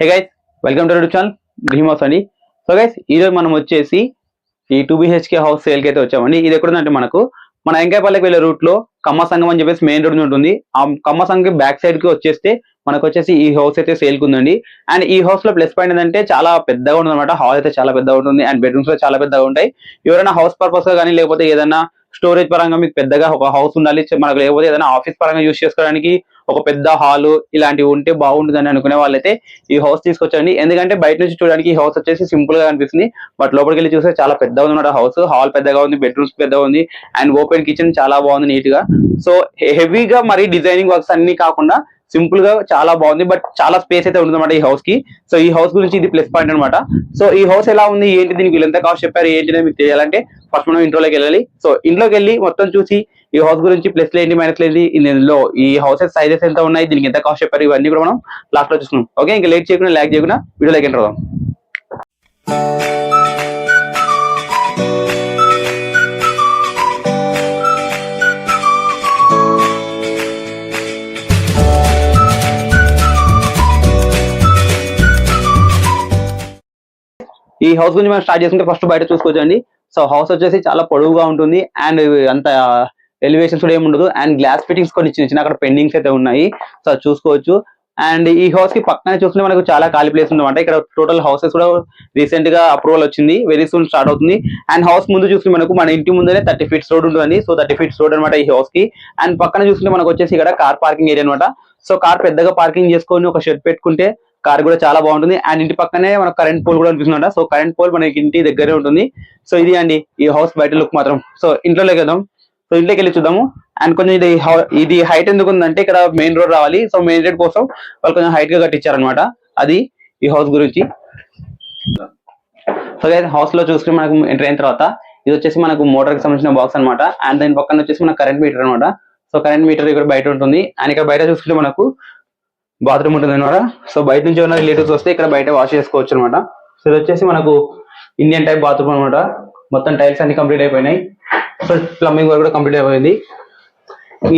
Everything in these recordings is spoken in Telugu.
Hey guys welcome to YouTube channel dream house అండి సో గైస్ ఈరోజు మనం వచ్చేసి ఈ టూ బిహెచ్కే హౌస్ సేల్కి అయితే వచ్చామండి. ఇది ఎక్కడుందంటే మనకు మన ఎంకాయపల్లికి వెళ్ళే రూట్లో కమ్మ సంఘం అని చెప్పేసి మెయిన్ రోడ్ ఉంటుంది. ఆ కమ్మ సంఘం బ్యాక్ సైడ్కి వచ్చేస్తే మనకు వచ్చేసి ఈ హౌస్ అయితే సేల్కి ఉందండి. అండ్ ఈ హౌస్లో ప్లస్ పాయింట్ ఏంటంటే చాలా పెద్దగా ఉంటుంది అనమాట హాల్ అయితే చాలా పెద్దగా ఉంటుంది అండ్ బెడ్రూమ్స్లో చాలా పెద్దగా ఉంటాయి. ఎవరైనా హౌస్ పర్పస్గా కానీ లేకపోతే ఏదైనా స్టోరేజ్ పరంగా మీకు పెద్దగా ఒక హౌస్ ఉండాలి. మనకు లేకపోతే ఏదైనా ఆఫీస్ పరంగా యూస్ చేసుకోవడానికి ఒక పెద్ద హాల్ ఇలాంటివి ఉంటే బాగుంటుందని అనుకునే వాళ్ళైతే ఈ హౌస్ తీసుకొచ్చండి. ఎందుకంటే బయట నుంచి చూడడానికి ఈ హౌస్ వచ్చేసి సింపుల్గా అనిపిస్తుంది బట్ లోపలికి వెళ్ళి చూస్తే చాలా పెద్దగా ఉంది హౌస్. హాల్ పెద్దగా ఉంది బెడ్రూమ్స్ పెద్దగా ఉంది అండ్ ఓపెన్ కిచెన్ చాలా బాగుంది నీట్గా సో హెవీగా మరి డిజైనింగ్ వర్క్స్ అన్ని కాకుండా సింపుల్గా చాలా బాగుంది బట్ చాలా స్పేస్ అయితే ఉంటుంది ఈ హౌస్కి. సో ఈ హౌస్ గురించి ఇది ప్లస్ పాయింట్ అనమాట సో ఈ హౌస్ ఎలా ఉంది ఏంటి దీనికి వీళ్ళు ఎంత కాస్ట్ చెప్పారు ఏంటి అనేది మీకు తెలియాలంటే ఫస్ట్ మనం ఇంట్లోకి వెళ్ళాలి. సో ఇంట్లోకి వెళ్ళి మొత్తం చూసి ఈ హౌస్ గురించి ప్లస్ ఏంటి మైనస్ ఏంటి ఇందులో ఈ హౌసెస్ సైజెస్ ఎంత ఉన్నాయి దీనికి ఎంత కాస్ట్ చెప్పారు ఇవన్నీ కూడా మనం లాస్ట్లో చూసుకున్నాం ఓకే ఇంకా లేట్ చేయకుండా ల్యాక్ చేయకుండా వీడియోలోకి ఎంటర్ అవుదాం. ఈ హౌస్ గురించి మనం స్టార్ట్ చేసుకుంటే ఫస్ట్ బయట చూసుకోవచ్చండి. సో హౌస్ వచ్చేసి చాలా పొడవుగా ఉంటుంది అండ్ అంత ఎలివేషన్స్ కూడా ఏమి ఉండదు అండ్ గ్లాస్ ఫిట్టింగ్స్ కొన్ని చిన్న చిన్న అక్కడ పెండింగ్స్ అయితే ఉన్నాయి. సో చూసుకోవచ్చు. అండ్ ఈ హౌస్కి పక్కనే చూసుకుంటే మనకు చాలా ఖాళీ ప్లేస్ ఉందన్నమాట. ఇక్కడ టోటల్ హౌసెస్ కూడా రీసెంట్గా అప్రూవల్ వచ్చింది. వెరీ సూన్ స్టార్ట్ అవుతుంది. అండ్ హౌస్ ముందు చూసుకుంటే మనకు మన ఇంటి ముందరే థర్టీ ఫీట్స్ రోడ్ ఉంటుంది సో థర్టీ ఫీట్స్ రోడ్ అనమాట ఈ హౌస్కి. అండ్ పక్కన చూసుకుంటే మనకు వచ్చేసి ఇక్కడ కార్ పార్కింగ్ ఏరియా అనమాట సో కార్ పెద్దగా పార్కింగ్ చేసుకొని ఒక షెడ్ పెట్టుకుంటే కార్ కూడా చాలా బాగుంటుంది. అండ్ ఇంటి పక్కనే మనకు కరెంట్ పోల్ కూడా అనిపిస్తుందంట. సో కరెంట్ పోల్ మనకి ఇంటి దగ్గరే ఉంటుంది. సో ఇది అండి ఈ హౌస్ బయట లుక్ మాత్రం. సో ఇంట్లోకి వెళ్దాం సో ఇంట్లోకి వెళ్ళి చూద్దాము. అండ్ కొంచెం ఇది ఇది హైట్ ఎందుకు ఉందంటే ఇక్కడ మెయిన్ రోడ్ రావాలి. సో మెయిన్ రోడ్ కోసం వాళ్ళు కొంచెం హైట్గా కట్టించారనమాట అది ఈ హౌస్ గురించి. సో హౌస్లో చూసుకుని మనకు ఎంటర్ అయిన తర్వాత ఇది వచ్చేసి మనకు మోటార్కి సంబంధించిన బాక్స్ అనమాట అండ్ దాని పక్కన వచ్చేసి మన కరెంట్ మీటర్ అన్నమాట. సో కరెంట్ మీటర్ ఇక్కడ బయట ఉంటుంది. అండ్ ఇక్కడ బయట చూసుకుంటే మనకు బాత్రూమ్ ఉంటుంది అనమాట సో బయట నుంచి ఉన్న రిలేటివ్స్ వస్తే ఇక్కడ బయట వాష్ చేసుకోవచ్చు అనమాట సో ఇది వచ్చేసి మనకు ఇండియన్ టైప్ బాత్రూమ్ అనమాట మొత్తం టైల్స్ అన్ని కంప్లీట్ అయిపోయినాయి. సో ప్లంబింగ్ వర్క్ కూడా కంప్లీట్ అయిపోయింది.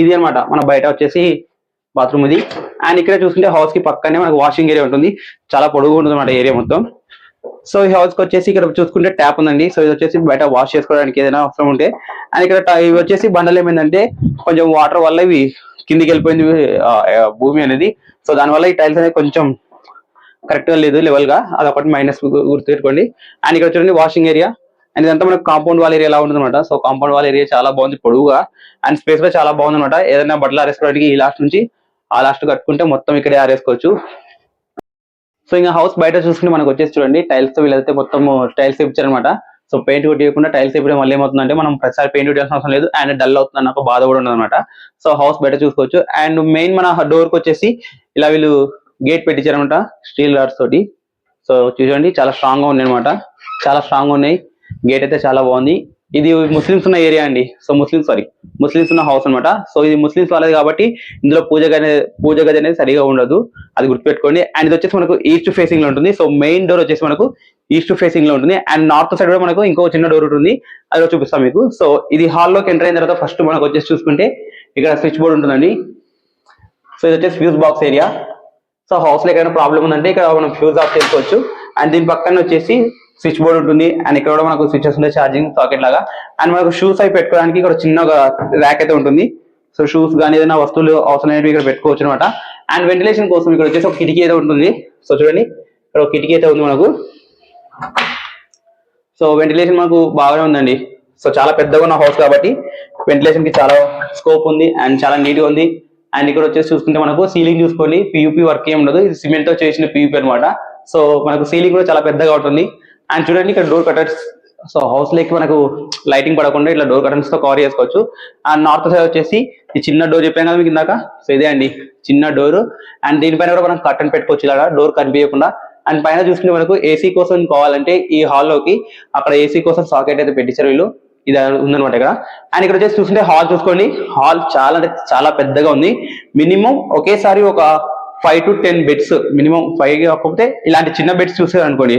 ఇది అన్నమాట. మన బయట వచ్చేసి బాత్రూమ్ ఇది. అండ్ ఇక్కడ చూసుకుంటే హౌస్కి పక్కనే మనకు వాషింగ్ ఏరియా ఉంటుంది. చాలా పొడుగు ఉంటుంది అన్నమాట ఏరియా మొత్తం. సో ఈ హౌస్కి వచ్చేసి ఇక్కడ చూసుకుంటే ట్యాప్ ఉందండి. సో ఇది వచ్చేసి బయట వాష్ చేసుకోవడానికి ఏదైనా అవసరం ఉంటే. అండ్ ఇక్కడ ఇవి వచ్చేసి బండలు ఏమైందంటే కొంచెం వాటర్ వల్ల ఇవి కిందికి వెళ్ళిపోయింది భూమి అనేది. సో దానివల్ల ఈ టైల్స్ అనేది కొంచెం కరెక్ట్గా లేదు లెవెల్గా. అదొకటి మైనస్ గుర్తుపెట్టుకోండి. అండ్ ఇక్కడ చూడండి వాషింగ్ ఏరియా అండ్ ఇదంతా మనకు కాంపౌండ్ వాల్ ఏరియా ఎలా ఉంటుందన్నమాట. సో కాంపౌండ్ వాల్ ఏరియా చాలా బాగుంది పొడుగుగా అండ్ స్పేస్ కూడా చాలా బాగుంది అనమాట ఏదైనా బట్టలు ఆరేసుకోవడానికి ఈ లాస్ట్ నుంచి ఆ లాస్ట్ కట్టుకుంటే మొత్తం ఇక్కడే ఆరేసుకోవచ్చు. సో ఇంకా హౌస్ బయట చూసుకుంటే మనకు వచ్చేసి చూడండి టైల్స్తో వీళ్ళైతే మొత్తం టైల్స్ ఇచ్చారనమాట సో పెయింట్ కొట్టేయకుండా టైల్స్ ఇప్పుడు మళ్ళీ ఏమవుతుందంటే మనం ప్రతిసారి పెయింట్ కొట్టాల్సిన అవసరం లేదు అండ్ డల్ అవుతుంది నాకు బాధ కూడా ఉండదు అనమాట సో హౌస్ బెటర్ చూసుకోవచ్చు. అండ్ మెయిన్ మన డోర్కి వచ్చేసి ఇలా వీళ్ళు గేట్ పెట్టించారనమాట స్టీల్ రాడ్స్ తోటి. సో చూడండి చాలా స్ట్రాంగ్గా ఉన్నాయి అనమాట చాలా స్ట్రాంగ్గా ఉన్నాయి. గేట్ అయితే చాలా బాగుంది. ఇది ముస్లిమ్స్ ఉన్న ఏరియా అండి. సో ముస్లిమ్స్ సారీ ముస్లిమ్స్ ఉన్న హౌస్ అన్నమాట. సో ఇది ముస్లిమ్స్ వాళ్ళది కాబట్టి ఇందులో పూజ గది పూజ గది అనేది సరిగా ఉండదు. అది గుర్తుపెట్టుకోండి. అండ్ ఇది వచ్చేసి మనకు ఈస్ట్ ఫేసింగ్లో ఉంటుంది. సో మెయిన్ డోర్ వచ్చేసి మనకు ఈస్ట్ ఫేసింగ్లో ఉంటుంది. అండ్ నార్త్ సైడ్ కూడా మనకు ఇంకో చిన్న డోర్ ఉంటుంది అది చూపిస్తాం మీకు. సో ఇది హాల్లోకి ఎంటర్ అయిన తర్వాత ఫస్ట్ మనకు వచ్చేసి చూసుకుంటే ఇక్కడ స్విచ్ బోర్డ్ ఉంటుందండి. సో ఇది వచ్చేసి ఫ్యూజ్ బాక్స్ ఏరియా సో హౌస్లో ఎక్కడైనా ప్రాబ్లం ఉందంటే ఇక్కడ మనం ఫ్యూజ్ ఆఫ్ చేసుకోవచ్చు. అండ్ దీని పక్కన వచ్చేసి స్విచ్ బోర్డ్ ఉంటుంది. అండ్ ఇక్కడ కూడా మనకు స్విచెస్ ఉంటాయి. ఛార్జింగ్ సాకెట్ లాగా. అండ్ మనకు షూస్ అవి పెట్టుకోవడానికి ఇక్కడ చిన్నగా ర్యాక్ అయితే ఉంటుంది. సో షూస్ కానీ ఏదైనా వస్తువులు అవసరమైనవి ఇక్కడ పెట్టుకోవచ్చు అనమాట అండ్ వెంటిలేషన్ కోసం ఇక్కడ వచ్చేసి ఒక కిటికీ అయితే ఉంటుంది. సో చూడండి. ఇక్కడ ఒక కిటికీ అయితే ఉంది మనకు. సో వెంటిలేషన్ మనకు బాగానే ఉందండి. సో చాలా పెద్దగా ఉన్న హౌస్ కాబట్టి వెంటిలేషన్కి చాలా స్కోప్ ఉంది అండ్ చాలా నీట్గా ఉంది. అండ్ ఇక్కడ వచ్చేసి చూసుకుంటే మనకు సీలింగ్ చూసుకోండి. పియూపీ వర్క్ ఏం ఉండదు. ఇది సిమెంట్తో చేసిన పియూపీ అన్నమాట. సో మనకు సీలింగ్ కూడా చాలా పెద్దగా ఉంటుంది. అండ్ చూడండి ఇక్కడ డోర్ కటర్స్ సో హౌస్ లేకి మనకు లైటింగ్ పడకుండా ఇట్లా డోర్ కటర్స్తో కవర్ చేసుకోవచ్చు. అండ్ నార్త్ సైడ్ వచ్చేసి ఈ చిన్న డోర్ చెప్పాను కదా మీకు ఇందాక? సో ఇదే అండి చిన్న డోర్ అండ్ దీనిపైన కూడా మనం కర్టన్ పెట్టుకోవచ్చు ఇలా డోర్ కనిపించకుండా. అండ్ పైన చూసుకుంటే మనకు ఏసీ కోసం కావాలంటే ఈ హాల్లోకి అక్కడ ఏసీ కోసం సాకెట్ అయితే పెట్టించారు వీళ్ళు. ఇది ఉందన్నమాట ఇక్కడ. అండ్ ఇక్కడ వచ్చేసి చూసుకుంటే హాల్ చూసుకోండి. హాల్ చాలా అంటే చాలా పెద్దగా ఉంది. మినిమం ఒకేసారి ఒక five to ten beds minimum five కాకపోతే ఇలాంటి చిన్న బెడ్స్ చూసారు అనుకోండి.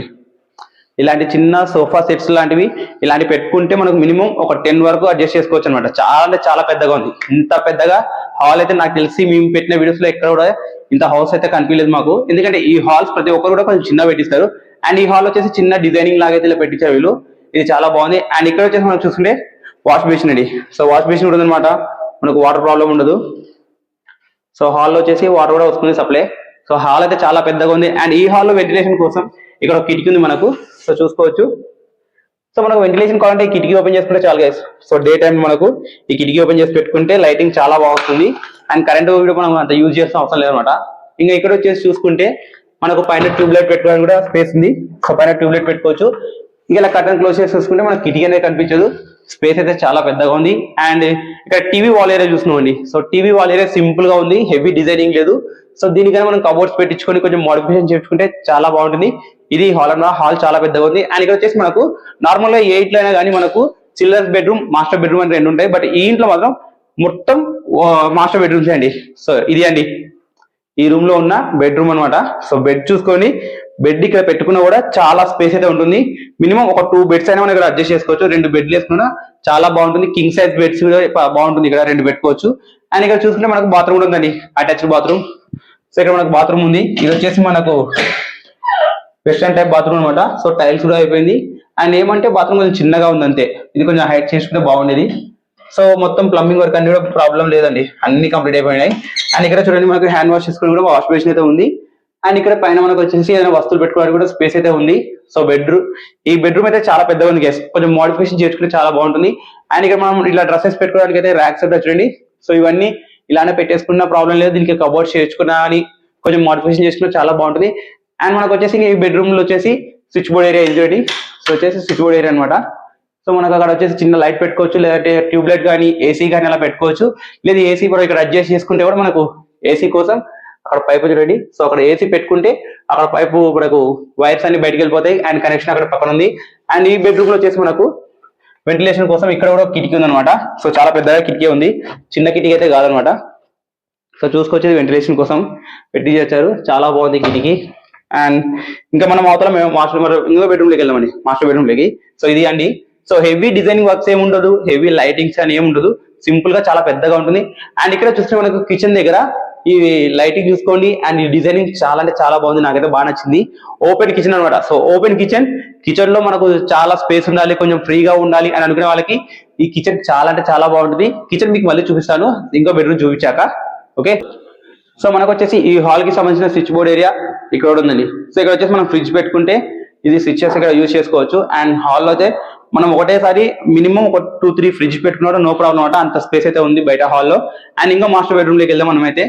ఇలాంటి చిన్న సోఫా సెట్స్ లాంటివి ఇలాంటి పెట్టుకుంటే మనకు మినిమం ఒక టెన్ వరకు అడ్జస్ట్ చేసుకోవచ్చు అనమాట చాలా అంటే చాలా పెద్దగా ఉంది. ఇంత పెద్దగా హాల్ అయితే నాకు తెలిసి మేము పెట్టిన వీడియోస్లో ఎక్కడ కూడా ఇంత హౌస్ అయితే కనిపించలేదు మాకు. ఎందుకంటే ఈ హాల్స్ ప్రతి ఒక్కరు కూడా కొంచెం చిన్న పెట్టిస్తారు అండ్ ఈ హాల్ వచ్చేసి చిన్న డిజైనింగ్ లాగా అయితే ఇలా పెట్టించారు వీళ్ళు. ఇది చాలా బాగుంది. అండ్ ఇక్కడ వచ్చేసి మనం చూసుకుంటే వాష్ బేసిన్ అండి. సో వాష్ బేసిన్ కూడా అనమాట మనకు వాటర్ ప్రాబ్లం ఉండదు. సో హాల్లో వచ్చేసి వాటర్ కూడా వస్తుంది సప్లై సో హాల్ అయితే చాలా పెద్దగా ఉంది. అండ్ ఈ హాల్లో వెంటిలేషన్ కోసం ఇక్కడ ఒక కిటికీ ఉంది మనకు. సో చూసుకోవచ్చు. సో మనకు వెంటిలేషన్ కావాలంటే ఈ కిటికీ ఓపెన్ చేసుకుంటే చాలా గైస్ సో డే టైం మనకు ఈ కిటికీ ఓపెన్ చేసి పెట్టుకుంటే లైటింగ్ చాలా బాగుంటుంది అండ్ కరెంట్ కూడా మనం అంత యూజ్ చేసిన అవసరం లేదనమాట ఇంకా ఇక్కడ వచ్చేసి చూసుకుంటే మనకు పైన ట్యూబ్ లైట్ పెట్టుకోవడానికి కూడా స్పేస్ ఉంది. సో పైన ట్యూబ్ లైట్ పెట్టుకోవచ్చు. ఇంకా ఇలా కర్టన్ క్లోజ్ చేసి చూసుకుంటే మనకు కిటికీ అనేది కనిపించదు. స్పేస్ అయితే చాలా పెద్దగా ఉంది. అండ్ ఇక్కడ టీవీ వాల్ ఏరియా చూస్తున్నామండి. సో టీవీ వాల్ ఏరియా సింపుల్గా ఉంది. హెవీ డిజైనింగ్ లేదు. సో దీనికైనా మనం కబోర్డ్స్ పెట్టించుకొని కొంచెం మోడిఫికేషన్ చేసుకుంటే చాలా బాగుంటుంది. ఇది హాల్ అన్న హాల్ చాలా పెద్దగా ఉంది. అండ్ ఇక్కడ వచ్చేసి మనకు నార్మల్గా ఏ ఇంట్లో అయినా కానీ మనకు చిల్డ్రన్స్ బెడ్రూమ్ మాస్టర్ బెడ్రూమ్ అని రెండు ఉంటాయి. బట్ ఈ ఇంట్లో మాత్రం మొత్తం మాస్టర్ బెడ్రూమ్స్ అండి. సో ఇది అండి. ఈ రూమ్లో ఉన్న బెడ్రూమ్ అన్నమాట. సో బెడ్ చూసుకొని బెడ్ ఇక్కడ పెట్టుకున్నా కూడా చాలా స్పేస్ అయితే ఉంటుంది. మినిమం ఒక టూ బెడ్స్ అయినా మనం ఇక్కడ అడ్జస్ట్ చేసుకోవచ్చు. రెండు బెడ్లు వేసుకున్నా చాలా బాగుంటుంది. కింగ్ సైజ్ బెడ్స్ కూడా బాగుంటుంది. ఇక్కడ రెండు పెట్టుకోవచ్చు. అండ్ ఇక్కడ చూసుకుంటే మనకు బాత్రూమ్ కూడా ఉందండి. అటాచ్డ్ బాత్రూమ్ సో ఇక్కడ మనకు బాత్రూమ్ ఉంది. ఇది వచ్చేసి మనకు వెస్టర్న్ టైప్ బాత్రూమ్ అనమాట సో టైల్స్ కూడా అయిపోయింది. అండ్ ఏమంటే బాత్రూమ్ కొంచెం చిన్నగా ఉంది అంతే ఇది కొంచెం హైట్ చేసుకుంటే బాగుండేది. సో మొత్తం ప్లంబింగ్ వర్క్ అన్ని కూడా ప్రాబ్లం లేదండి. అన్ని కంప్లీట్ అయిపోయినాయి. అండ్ ఇక్కడ చూడండి మనకు హ్యాండ్ వాష్ చేసుకుని కూడా వాష్ బేసిన్ అయితే ఉంది. అండ్ ఇక్కడ పైన మనకు వచ్చేసి ఏదైనా వస్తువులు పెట్టుకోవడానికి కూడా స్పేస్ అయితే ఉంది. సో బెడ్రూమ్ ఈ బెడ్రూమ్ అయితే చాలా పెద్దగా ఉంది గెస్ కొంచెం మోడిఫికేషన్ చేసుకుంటే చాలా బాగుంటుంది. అండ్ ఇక్కడ మనం ఇలా డ్రెస్సెస్ పెట్టుకోవడానికి అయితే ర్యాక్స్ అయితే చూడండి. సో ఇవన్నీ ఇలానే పెట్టేసుకున్న ప్రాబ్లం లేదు. దీనికి కబోర్డ్ చేర్చుకున్నా అని కొంచెం మోడిఫికేషన్ చేసుకున్నా చాలా బాగుంటుంది. అండ్ మనకు వచ్చేసి ఈ బెడ్రూమ్లో వచ్చేసి స్విచ్ బోర్డ్ ఏరియా ఇది చూడండి. సో వచ్చేసి స్విచ్ బోర్డ్ ఏరియా అనమాట సో మనకు అక్కడ వచ్చేసి చిన్న లైట్ పెట్టుకోవచ్చు లేదంటే ట్యూబ్ లైట్ కానీ ఏసీ కానీ అలా పెట్టుకోవచ్చు. లేదా ఏసీ కూడా ఇక్కడ అడ్జస్ట్ చేసుకుంటే కూడా మనకు ఏసీ కోసం అక్కడ పైపు చూడండి సో అక్కడ ఏసీ పెట్టుకుంటే అక్కడ పైపు మనకు వైర్స్ అన్ని బయటకు వెళ్ళిపోతాయి అండ్ కనెక్షన్ అక్కడ పక్కన ఉంది. అండ్ ఈ బెడ్రూమ్లో వచ్చేసి మనకు వెంటిలేషన్ కోసం ఇక్కడ కూడా కిటికీ కిటికీ ఉందన్నమాట. సో చాలా పెద్దగా కిటికీ ఉంది. చిన్న కిటికీ అయితే కాదనమాట సో చూసుకొచ్చేది వెంటిలేషన్ కోసం. పెట్టి చేశారు చాలా బాగుంది కిటికీ. అండ్ ఇంకా మనం అవతల మేము మాస్టర్ ఇంకో బెడ్రూమ్లోకి వెళ్ళామండి మాస్టర్ బెడ్రూమ్లోకి. సో ఇది అండి. సో హెవీ డిజైనింగ్ వర్క్స్ ఏమి ఉండదు. హెవీ లైటింగ్స్ అని ఏమి ఉండదు. సింపుల్గా చాలా పెద్దగా ఉంటుంది. అండ్ ఇక్కడ చూస్తే మనకు కిచెన్ దగ్గర ఈ లైటింగ్ చూసుకోండి. అండ్ ఈ డిజైనింగ్ చాలా అంటే చాలా బాగుంది. నాకైతే బాగా నచ్చింది. ఓపెన్ కిచెన్ అనమాట సో ఓపెన్ కిచెన్ కిచెన్లో మనకు చాలా స్పేస్ ఉండాలి కొంచెం ఫ్రీగా ఉండాలి అని అనుకునే వాళ్ళకి ఈ కిచెన్ చాలా అంటే చాలా బాగుంటుంది. కిచెన్ మీకు మళ్ళీ చూపిస్తాను. ఇంకో బెడ్రూమ్ చూపించాక. ఓకే సో మనకు వచ్చేసి ఈ హాల్కి సంబంధించిన స్విచ్ బోర్డ్ ఏరియా ఇక్కడ ఉందండి. సో ఇక్కడ వచ్చేసి మనం ఫ్రిడ్జ్ పెట్టుకుంటే ఇది స్విచ్చెస్ ఇక్కడ యూజ్ చేసుకోవచ్చు. అండ్ హాల్లో అయితే మనం ఒకటేసారి మినిమం ఒక టూ త్రీ ఫ్రిడ్జ్ పెట్టుకున్నాడు నో ప్రాబ్లం అనమాట అంత స్పేస్ అయితే ఉంది బయట హాల్లో అండ్ ఇంకో మాస్టర్ బెడ్రూమ్లోకి వెళ్దాం మనమైతే.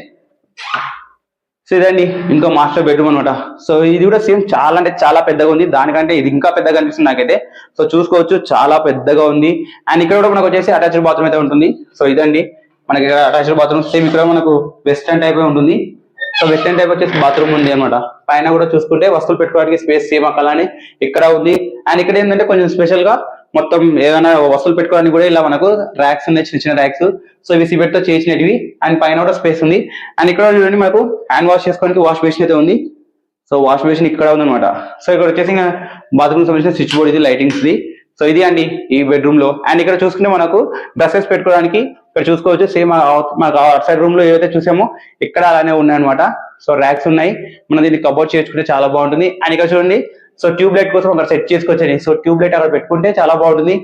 సో ఇదండి. ఇంకో మాస్టర్ బెడ్రూమ్ అనమాట సో ఇది కూడా సేమ్ చాలా అంటే చాలా పెద్దగా ఉంది. దానికంటే ఇది ఇంకా పెద్దగా అనిపిస్తుంది నాకైతే. సో చూసుకోవచ్చు. చాలా పెద్దగా ఉంది. అండ్ ఇక్కడ కూడా మనకు వచ్చేసి అటాచ్డ్ బాత్రూమ్ అయితే ఉంటుంది. సో ఇదండి. మనకి ఇక్కడ అటాచ్డ్ బాత్రూమ్ సేమ్ ఇక్కడ మనకు వెస్టర్న్ టైప్ ఉంటుంది. సో వెస్టర్న్ టైప్ వచ్చేసి బాత్రూమ్ ఉంది అనమాట పైన కూడా చూసుకుంటే వస్తువులు పెట్టుకోవడానికి స్పేస్ సేమ్ అక్కలానే ఇక్కడ ఉంది. అండ్ ఇక్కడ ఏంటంటే కొంచెం స్పెషల్గా మొత్తం ఏదైనా వస్తువులు పెట్టుకోవడానికి కూడా ఇలా మనకు ర్యాక్స్ ఉన్నాయి చిన్న చిన్న ర్యాక్స్ సో ఇవి సిమెంట్తో చేసినవి అండ్ పైన కూడా స్పేస్ ఉంది. అండ్ ఇక్కడ చూడండి మనకు హ్యాండ్ వాష్ చేసుకోవడానికి వాష్ బేసిన్ అయితే ఉంది. సో వాష్ బేసిన్ ఇక్కడ ఉంది అనమాట సో ఇక్కడ వచ్చేసి బాత్రూమ్ సంబంధించిన స్విచ్ బోర్డ్ ఇది లైటింగ్స్ ది సో ఇది అండి ఈ బెడ్రూమ్లో అండ్ ఇక్కడ చూసుకుంటే మనకు డ్రెస్సెస్ పెట్టుకోవడానికి ఇక్కడ చూసుకోవచ్చు. సేమ్ మనకు అవుట్ సైడ్ రూమ్లో ఏవైతే చూసామో ఇక్కడ అలానే ఉన్నాయి అనమాట సో ర్యాక్స్ ఉన్నాయి. మనం దీన్ని కబోర్డ్ చేసుకుంటే చాలా బాగుంటుంది. అండ్ ఇక్కడ చూడండి సో ట్యూబ్ లైట్ కోసం అక్కడ సెట్ చేసుకోవచ్చండి సో ట్యూబ్ లైట్ అక్కడ పెట్టుకుంటే చాలా బాగుంటుంది.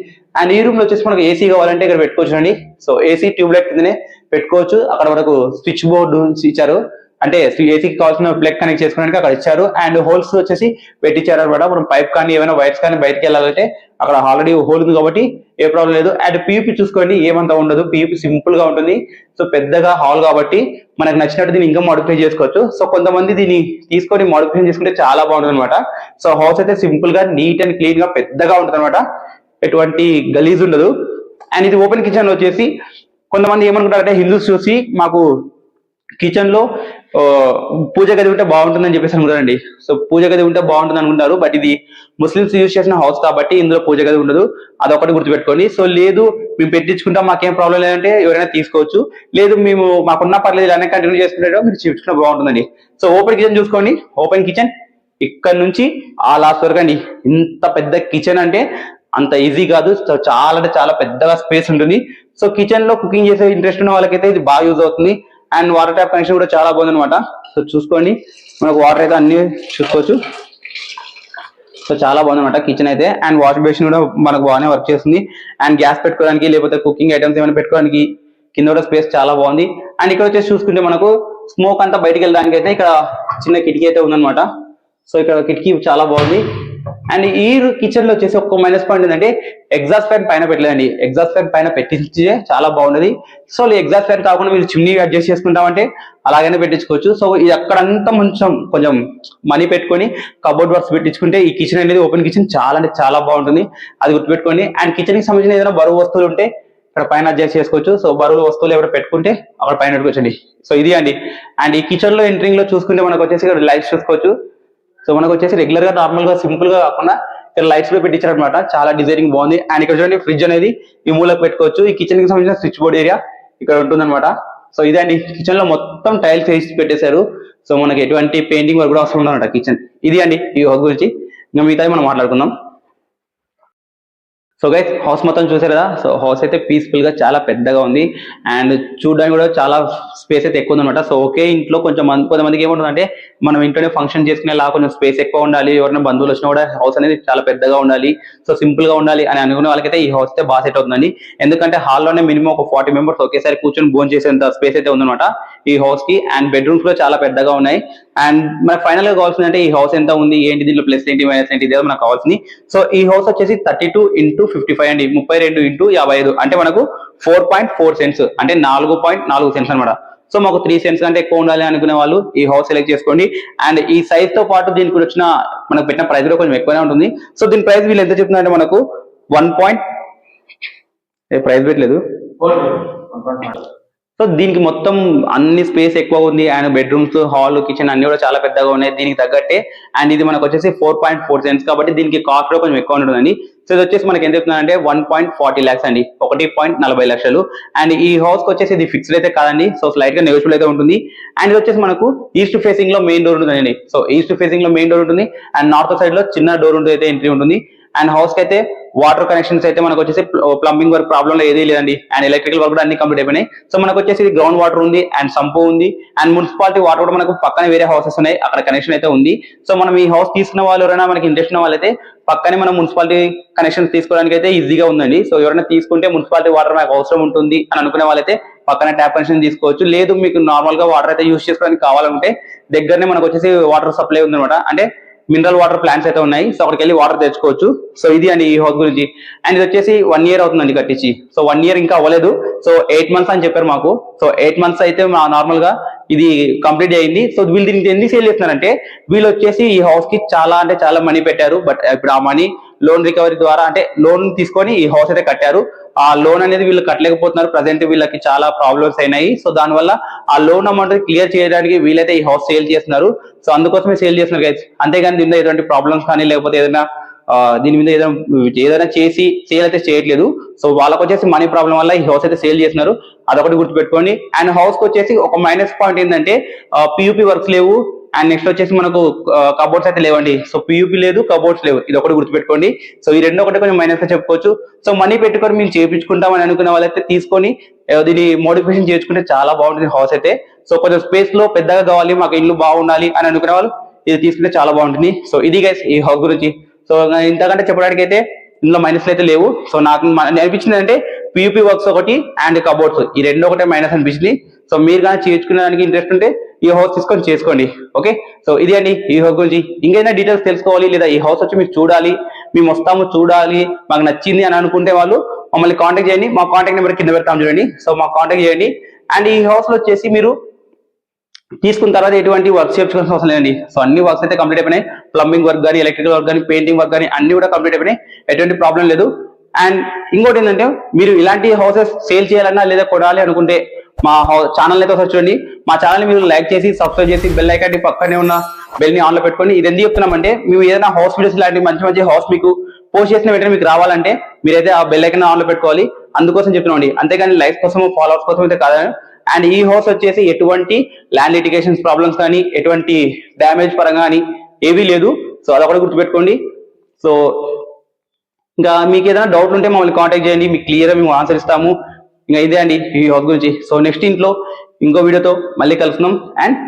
అండ్ ఈ రూమ్లో వచ్చేసి మనకు ఏసీ కావాలంటే ఇక్కడ పెట్టుకోవచ్చు అండి సో ఏసీ ట్యూబ్ లైట్ కిందనే పెట్టుకోవచ్చు. అక్కడ మనకు స్విచ్ బోర్డు ఇచ్చారు. అంటే ఏసీకి కావాల్సిన ప్లగ్ కనెక్ట్ చేసుకోవడానికి అక్కడ ఇచ్చారు. అండ్ హోల్స్ వచ్చేసి పెట్టించారు అనమాట. మనం పైప్ కానీ ఏమైనా వైర్స్ కానీ బయటకి వెళ్ళాలంటే అక్కడ ఆల్రెడీ హోల్ ఉంది కాబట్టి ఏ ప్రాబ్లం లేదు. అండ్ పీపీ చూసుకోండి ఏమంతా ఉండదు. పీపీ సింపుల్గా ఉంటుంది. సో పెద్దగా హాల్ కాబట్టి మనకు నచ్చినట్టు దీన్ని ఇంకా మోడిఫై చేసుకోవచ్చు. సో కొంతమంది దీన్ని తీసుకొని మోడిఫికేషన్ చేసుకుంటే చాలా బాగుంటుంది అనమాట. సో హౌస్ అయితే సింపుల్గా నీట్ అండ్ క్లీన్గా పెద్దగా ఉంటుంది అనమాట. ఎటువంటి గలీజ్ ఉండదు. అండ్ ఇది ఓపెన్ కిచెన్ వచ్చేసి కొంతమంది ఏమనుకుంటారంటే హిందూస్ చూసి మాకు కిచెన్లో పూజ గది ఉంటే బాగుంటుందని చెప్పేసి అనుకుంటారండి. సో పూజ గది ఉంటే బాగుంటుంది అనుకుంటారు. బట్ ఇది ముస్లిమ్స్ యూజ్ చేసిన హౌస్ కాబట్టి ఇందులో పూజ గది ఉండదు. అదొకటి గుర్తుపెట్టుకోండి. సో లేదు మేము పెట్టించుకుంటాం మాకేం ప్రాబ్లం లేదంటే ఎవరైనా తీసుకోవచ్చు. లేదు మేము మాకున్న పర్లేదు ఇలానే కంటిన్యూ చేసుకుంటే మీరు చూపించుకుంటే బాగుంటుందండి. సో ఓపెన్ కిచెన్ చూసుకోండి. ఓపెన్ కిచెన్ ఇక్కడ నుంచి ఆ లాస్ట్ వరకు అండి. ఇంత పెద్ద కిచెన్ అంటే అంత ఈజీ కాదు. సో చాలా అంటే చాలా పెద్దగా స్పేస్ ఉంటుంది. సో కిచెన్లో కుకింగ్ చేసే ఇంట్రెస్ట్ ఉన్న వాళ్ళకైతే ఇది బాగా యూజ్ అవుతుంది. అండ్ వాటర్ ట్యాప్ కనెక్షన్ కూడా చాలా బాగుంది అనమాట సో చూసుకోండి. మనకు వాటర్ అయితే అన్ని చూసుకోవచ్చు. సో చాలా బాగుంది అనమాట కిచెన్ అయితే. అండ్ వాష్ బేసిన్ కూడా మనకు బాగానే వర్క్ చేస్తుంది. అండ్ గ్యాస్ పెట్టుకోవడానికి లేకపోతే కుకింగ్ ఐటమ్స్ ఏమైనా పెట్టుకోవడానికి కింద కూడా స్పేస్ చాలా బాగుంది. అండ్ ఇక్కడ వచ్చేసి చూసుకుంటే మనకు స్మోక్ అంతా బయటకు వెళ్ళడానికి అయితే ఇక్కడ చిన్న కిటికీ అయితే ఉందన్నమాట. సో ఇక్కడ కిటికీ చాలా బాగుంది. అండ్ ఈ కిచెన్లో వచ్చేసి ఒక మైనస్ పాయింట్ ఏంటంటే ఎగ్జాస్ట్ ఫ్యాన్ పైన పెట్టలేదండి. ఎగ్జాస్ట్ ఫ్యాన్ పైన పెట్టించే చాలా బాగున్నది సో ఈ ఎగ్జాస్ట్ ఫ్యాన్ కాకుండా మీరు చిమ్నీ అడ్జస్ట్ చేసుకుంటామంటే అలాగనే పెట్టించుకోవచ్చు. సో ఇది అక్కడంతా కొంచెం కొంచెం మనీ పెట్టుకొని కబోర్డ్ వర్క్స్ పెట్టించుకుంటే ఈ కిచెన్ అనేది ఓపెన్ కిచెన్ చాలా అంటే చాలా బాగుంటుంది. అది గుర్తుపెట్టుకోండి. అండ్ కిచెన్కి సంబంధించిన ఏదైనా బరువు వస్తువులు ఉంటే ఇక్కడ పైన అడ్జస్ట్ చేసుకోవచ్చు. సో బరువులు వస్తువులు ఎవరు పెట్టుకుంటే అక్కడ పైన పెట్టుకోవచ్చండి. సో ఇది అండి. అండ్ ఈ కిచెన్లో ఎంట్రింగ్లో చూసుకుంటే మనకు వచ్చేసి ఇక్కడ లైట్స్ చూసుకోవచ్చు. సో మనకు వచ్చేసి రెగ్యులర్గా నార్మల్గా సింపుల్గా కాకుండా ఇక్కడ లైట్స్ కూడా పెట్టించారు అనమాట చాలా డిజైనింగ్ బాగుంది. అండ్ ఇక్కడ చూడండి ఫ్రిడ్జ్ అనేది ఈ మూలకు పెట్టుకోవచ్చు. ఈ కిచెన్కి సంబంధించిన స్విచ్ బోర్డ్ ఏరియా ఇక్కడ ఉంటుందన్నమాట. సో ఇదే అండి కిచెన్లో మొత్తం టైల్స్ వేసి పెట్టేశారు. సో మనకి ఎటువంటి పెయింటింగ్ వర్క్ కూడా అవసరం ఉందన్నమాట కిచెన్ ఇది అండి ఈ గురించి. ఇంకా మిగతాది మనం మాట్లాడుకుందాం. సో గైస్ హౌస్ మొత్తం చూసారు కదా? సో హౌస్ అయితే పీస్ఫుల్గా చాలా పెద్దగా ఉంది. అండ్ చూడడానికి కూడా చాలా స్పేస్ అయితే ఎక్కువ ఉందన్నమాట. సో ఒకే ఇంట్లో కొంచెం మంది కొంతమందికి ఏముంటుందంటే మనం ఇంట్లోనే ఫంక్షన్ చేసుకునేలా కొంచెం స్పేస్ ఎక్కువ ఉండాలి. ఎవరైనా బంధువులు వచ్చినా కూడా హౌస్ అనేది చాలా పెద్దగా ఉండాలి. సో సింపుల్గా ఉండాలి అని అనుకునే వాళ్ళకైతే ఈ హౌస్ అయితే బాగా సెట్ అవుతుందండి. ఎందుకంటే హాల్లోనే మినిమం ఒక ఫార్టీ మెంబర్స్ ఒకేసారి కూర్చొని భోజనం చేసేంత స్పేస్ అయితే ఉందన్నమాట ఈ హౌస్కి. అండ్ బెడ్రూమ్స్ కూడా చాలా పెద్దగా ఉన్నాయి. అండ్ మనకు ఫైనల్గా కావాల్సింది అంటే ఈ హౌస్ ఎంత ఉంది ఏంటి దీంట్లో ప్లస్ ఏంటి మైనస్ ఏంటి ఇదే మనకు కావాల్సింది. సో ఈ హౌస్ వచ్చేసి thirty two into fifty five అండి. ముప్పై రెండు ఇంటూ యాభై ఐదు. అంటే మనకు ఫోర్ పాయింట్ ఫోర్ సెంట్స్ అంటే నాలుగు పాయింట్ నాలుగు సెంట్స్ అనమాట సో మాకు త్రీ సెంట్స్ కంటే ఎక్కువ ఉండాలి అనుకునే వాళ్ళు ఈ హౌస్ సెలెక్ట్ చేసుకోండి. అండ్ ఈ సైజ్తో పాటు దీనికి వచ్చిన మనకు పెట్టిన ప్రైస్ కూడా కొంచెం ఎక్కువనే ఉంటుంది. సో దీని ప్రైస్ వీళ్ళు ఎంత చెప్తున్నారంటే మనకు వన్ పాయింట్ ప్రైస్ పెట్టలేదు. సో దీనికి మొత్తం అన్ని స్పేస్ ఎక్కువ ఉంది అండ్ బెడ్రూమ్స్ హాల్ కిచెన్ అన్ని కూడా చాలా పెద్దగా ఉన్నాయి. దీనికి తగ్గట్టే. అండ్ ఇది మనకు వచ్చేసి ఫోర్ పాయింట్ ఫోర్ సెంట్స్ కాబట్టి దీనికి కాస్ట్ కూడా కొంచెం ఎక్కువ ఉంటుందండి. సో ఇది వచ్చేసి మనకి ఎంత చెప్తుందంటే వన్ పాయింట్ ఫార్టీ ల్యాక్స్ అండి. ఒకటి పాయింట్ నలభై లక్షలు. అండ్ ఈ హౌస్కి వచ్చేసి ఇది ఫిక్స్డ్ అయితే కాదండి. సో స్లైట్గా నెగోషియల్ అయితే ఉంటుంది. అండ్ ఇది వచ్చేసి మనకు ఈస్ట్ ఫేసింగ్లో మెయిన్ డోర్ ఉంటుందండి. సో ఈస్ట్ ఫేసింగ్లో మెయిన్ డోర్ ఉంటుంది. అండ్ నార్త్ సైడ్లో చిన్న డోర్ ఉంటుంది అయితే ఎంట్రీ ఉంటుంది. అండ్ హౌస్కి అయితే వాటర్ కనెక్షన్స్ అయితే మనకు వచ్చేసి ప్లంబింగ్ వర్క్ ప్రాబ్లం ఏదీ లేదండి. అండ్ ఎలక్ట్రికల్ వర్క్ కూడా అన్ని కంప్లీట్ అయిపోయినాయి. సో మనకు వచ్చేసి గ్రౌండ్ వాటర్ ఉంది అండ్ సంపు ఉంది. అండ్ మున్సిపాలిటీ వాటర్ కూడా మనకు పక్కన వేరే హౌసెస్ ఉన్నాయి. అక్కడ కనెక్షన్ అయితే ఉంది. సో మనం ఈ హౌస్ తీసుకున్న వాళ్ళు ఎవరైనా మనకి ఇంట్రెస్ట్ ఉన్న వాళ్ళైతే పక్కనే మనం మున్సిపాలిటీ కనెక్షన్స్ తీసుకోవడానికి అయితే ఈజీగా ఉందండి. సో ఎవరైనా తీసుకుంటే మున్సిపాలిటీ వాటర్ మాకు అవసరం ఉంటుంది అని అనుకునే వాళ్ళైతే పక్కన ట్యాప్ కనెక్షన్ తీసుకోవచ్చు. లేదు మీకు నార్మల్గా వాటర్ అయితే యూస్ చేసుకోవడానికి కావాలంటే దగ్గరనే మనకు వచ్చేసి వాటర్ సప్లై ఉందన్నమాట. అంటే మినరల్ వాటర్ ప్లాంట్స్ అయితే ఉన్నాయి. సో అక్కడికి వెళ్ళి వాటర్ తెచ్చుకోవచ్చు. సో ఇది అండి ఈ హౌస్ గురించి. అండ్ ఇది వచ్చేసి వన్ ఇయర్ అవుతుందండి కట్టించి. సో వన్ ఇయర్ ఇంకా అవ్వలేదు. సో ఎయిట్ మంత్స్ అని చెప్పారు మాకు. సో ఎయిట్ మంత్స్ అయితే నార్మల్గా ఇది కంప్లీట్ అయింది. సో వీళ్ళు దీనికి ఎందుకు సేల్ చేస్తున్నారంటే వీళ్ళు వచ్చేసి ఈ హౌస్కి చాలా అంటే చాలా మనీ పెట్టారు. బట్ ఇప్పుడు ఆ మనీ లోన్ రికవరీ ద్వారా అంటే లోన్ తీసుకొని ఈ హౌస్ అయితే కట్టారు. ఆ లోన్ అనేది వీళ్ళు కట్టలేకపోతున్నారు. ప్రజెంట్ వీళ్ళకి చాలా ప్రాబ్లమ్స్ అయినాయి. సో దానివల్ల ఆ లోన్ అమౌంట్ క్లియర్ చేయడానికి వీలైతే ఈ హౌస్ సేల్ చేస్తున్నారు. సో అందుకోసమే సేల్ చేస్తున్నారు గైస్ అంతేగాని దీనిలో ఎటువంటి ప్రాబ్లమ్స్ కానీ లేకపోతే ఏదైనా దీని మీద ఏదైనా ఏదైనా చేసి సేల్ అయితే చేయట్లేదు. సో వాళ్ళకి వచ్చేసి మనీ ప్రాబ్లం వల్ల ఈ హౌస్ అయితే సేల్ చేస్తున్నారు. అదొకటి గుర్తుపెట్టుకోండి. అండ్ హౌస్కి వచ్చేసి ఒక మైనస్ పాయింట్ ఏంటంటే పియూపీ వర్క్స్ లేవు. అండ్ నెక్స్ట్ వచ్చేసి మనకు కబోర్డ్స్ అయితే లేవండి. సో పియూపీ లేదు కబోర్డ్స్ లేవు. ఇది ఒకటి గుర్తుపెట్టుకోండి. సో ఈ రెండు ఒకటి కొంచెం మైనస్గా చెప్పుకోవచ్చు. సో మనీ పెట్టుకొని మేము చేయించుకుంటామని అనుకున్న వాళ్ళైతే తీసుకొని దీన్ని మోడిఫికేషన్ చేసుకుంటే చాలా బాగుంటుంది హౌస్ అయితే. సో కొంచెం స్పేస్లో పెద్దగా కావాలి మాకు ఇల్లు బాగుండాలి అని అనుకునే వాళ్ళు ఇది తీసుకుంటే చాలా బాగుంటుంది. సో ఇది గైస్ ఈ హౌస్ గురించి. సో ఇంతకంటే చెప్పడానికి అయితే ఇందులో మైనస్ అయితే లేవు. సో నాకు అనిపించింది అంటే పియూపీ వర్క్స్ ఒకటి అండ్ కబోర్డ్స్ ఈ రెండు ఒకటే మైనస్ అనిపించింది. సో మీరు కానీ చేయించుకునేదానికి ఇంట్రెస్ట్ ఉంటే ఈ హౌస్ తీసుకొని చేసుకోండి. ఓకే సో ఇది అండి ఈ హౌస్ గురించి. ఇంకైనా డీటెయిల్స్ తెలుసుకోవాలి లేదా ఈ హౌస్ వచ్చి మీరు చూడాలి మేము వస్తాము చూడాలి మాకు నచ్చింది అని అనుకుంటే వాళ్ళు మమ్మల్ని కాంటాక్ట్ చేయండి. మా కాంటాక్ట్ నెంబర్ కింద పెడతాం చూడండి. సో మా కాంటాక్ట్ చేయండి. అండ్ ఈ హౌస్లో వచ్చేసి మీరు తీసుకున్న తర్వాత ఎటువంటి వర్క్ చేయించుకోవాల్సిన అవసరం లేదండి. సో అన్ని వర్క్స్ అయితే కంప్లీట్ అయిపోయినాయి. ప్లంబింగ్ వర్క్ కానీ ఎలక్ట్రికల్ వర్క్ కానీ పెయింటింగ్ వర్క్ కానీ అన్ని కూడా కంప్లీట్ అయిపోయినాయి. ఎటువంటి ప్రాబ్లం లేదు. అండ్ ఇంకోటి ఏంటంటే మీరు ఇలాంటి హౌసెస్ సేల్ చేయాలన్నా లేదా కొనాలి అనుకుంటే మా ఛానల్ అయితే ఒకసారి చూడండి. మా ఛానల్ మీరు లైక్ చేసి సబ్స్క్రైబ్ చేసి బెల్ ఐకాన్ పక్కనే ఉన్న బెల్ని ఆన్లో పెట్టుకొని ఇది ఎందుకు చెప్తున్నామంటే మేము ఏదైనా హౌస్ వీడియోస్ లాంటి మంచి మంచి హౌస్ మీకు పోస్ట్ చేసిన వెంటనే మీకు రావాలంటే మీరైతే ఆ బెల్ ఐకాన్ ఆన్లో పెట్టుకోవాలి. అందుకోసం చెప్తున్నామండి. అంతేగాని లైక్స్ కోసం ఫాలోవర్స్ కోసం అయితే కాదు. అండ్ ఈ హౌస్ వచ్చేసి ఎటువంటి ల్యాండ్ లిటిగేషన్స్ ప్రాబ్లమ్స్ కానీ ఎటువంటి డ్యామేజ్ పరంగా కానీ ఏవీ లేదు. సో అదొకటి గుర్తుపెట్టుకోండి. సో ఇంకా మీకు ఏదైనా డౌట్ ఉంటే మమ్మల్ని కాంటాక్ట్ చేయండి. మీకు క్లియర్గా మేము ఆన్సర్ ఇస్తాము. ఇంకా ఇదే అండి ఈ హౌస్ గురించి. సో నెక్స్ట్ ఇంట్లో ఇంకో వీడియోతో మళ్ళీ కలుస్తున్నాం అండ్